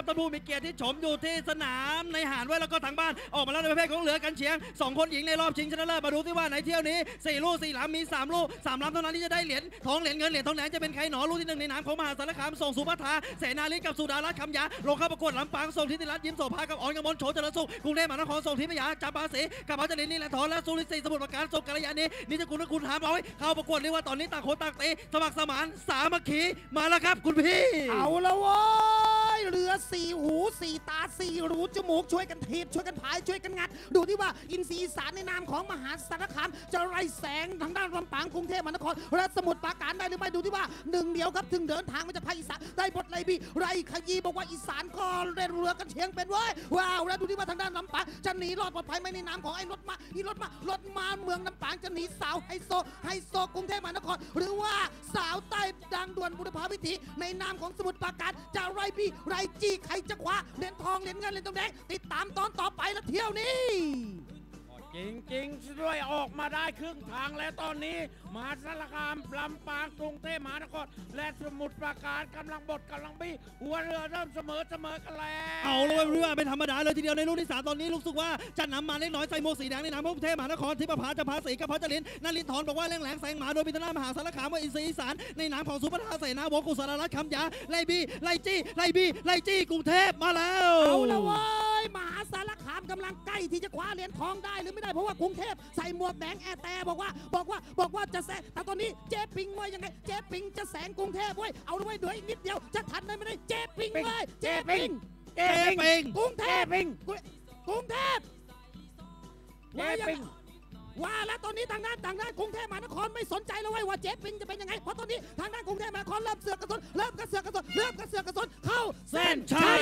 ครับท่านผู้มีเกียรติที่ชมอยู่ที่สนามในหารไว้แล้วก็ทางบ้านออกมาแล้วในประเภทของเหลือกันเฉียงสองคนหญิงในรอบชิงชนะเลิศมาดูที่ว่าในเที่ยวนี้สี่ลูกสี่ลำมีสามลูกสามลำเท่านั้นที่จะได้เหรียญทองเหรียญเงินเหรียญทองแดงจะเป็นใครหนอลูกที่หนึ่งในนามของมหาสารคามส่งสุภัทาเสนาลิศกับสุดารัตน์คำยาลงเข้าประกวดลำปางส่งทิติรัตน์ยิ้มโสภากับอ่อนกมลโฉเจริญสุขกรุงเทพมหานครส่งทิพยาจาปาสีกับพัชรินนี่แหละทอนและสุริศรีสมุทรปราการส่งกัลยาณีนี่จะคุณและคุณถามเอาไว้เข้าประกวดเรียกว่าตอนนี้ต่างคนต่างตีสมัครสมานสามัคคีมาแล้วครับคุณพี่เอาละว้ เรือสี่หูสี่ตาสี่รูจมูกช่วยกันทีบช่วยกันพายช่วยกันงัด ดูที่ว่าอินทรีย์สารในนามของมหาสารคามจะไล่แสงทางด้านลำปางกรุงเทพมหานครและสมุทรปราการได้หรือไม่ดูที่ว่าหนึ่งเดียวครับถึงเดินทางมาจากภาคอีสานได้บทไรบีไรขยีบอกว่าอีสานก็เล่นเรือกันเชียงเป็นเว้ยว้าวแล้วดูที่ว่าทางด้านลำปางจะหนีรอดปลอดภัยไหมในนามของไอ้รถมาอีรถมารถมาเมืองลำปางจะหนีสาวไฮโซไฮโซกรุงเทพมหานคร หรือว่าสาวใต้ดังด่วนบุรพาวิถีในนามของสมุทรปราการจะไรบีไรจี้ใครจะคว้าเหรียญทองเหรียญเงินเหรียญทองแดงติดตามตอนต่อไปและเที่ยวนี้ จริงๆด้วยออกมาได้ครึ่งทางแล้วตอนนี้มหาสารคามลำปางกรุงเทพมหานครและสมุทรปราการกำลังบดกำลังบี้หัวเรือเริ่มเสมอเสมอกันแล้วเอาเลยเรือเป็นธรรมดาเลยทีเดียวในลูกที่สามตอนนี้รู้สึกว่าจะนำมาเล็กน้อยใส่หมวกสีแดงในนามของกรุงเทพมหานครที่ประภาจะพาสีกับพัชรินนารินทร์บอกว่าแรงแหลงแสงหมาโดยพิธนามหาสารคามว่าอินทรีย์อีสานในนามของสุภาเสนาวงศ์กุศลรัตน์คำยาไลบีไลจี้ไลบีไลจี้กรุงเทพมาแล้วเอาละเว้ยมหา สารคามกำลังใกล้ที่จะคว้าเหรียญทองได้หรือไม่ได้เพราะว่ากรุงเทพใส่หมวกแดงแอร์แต่บอกว่าบอกว่าบอกว่าจะแซงแต่ตอนนี้เจ๊ปิงว่ายังไงเจ๊ปิงจะแสงกรุงเทพเว้ยเอาละเว้ยเดี๋ยวอีกนิดเดียวจะทันได้ไม่ได้เจ๊ปิงเว้ยเจ๊ปิงเจ๊เจ๊ปิงปิงกรุงเทเจ๊พปิงกรุงเทพเจ๊ว่ายังปิงว่าแล้วตอนนี้ทางด้านทางด้านกรุงเทพมหานครไม่สนใจแล้วเว้ยว่าเจ๊ปิงจะเป็นยังไงเพราะตอนนี้ทางด้านกรุงเทพมหานครเริ่มเสือกกระสนเริ่มกระเสือกกระสนเริ่มกระเสือกกระสนเข้าเส้นชัย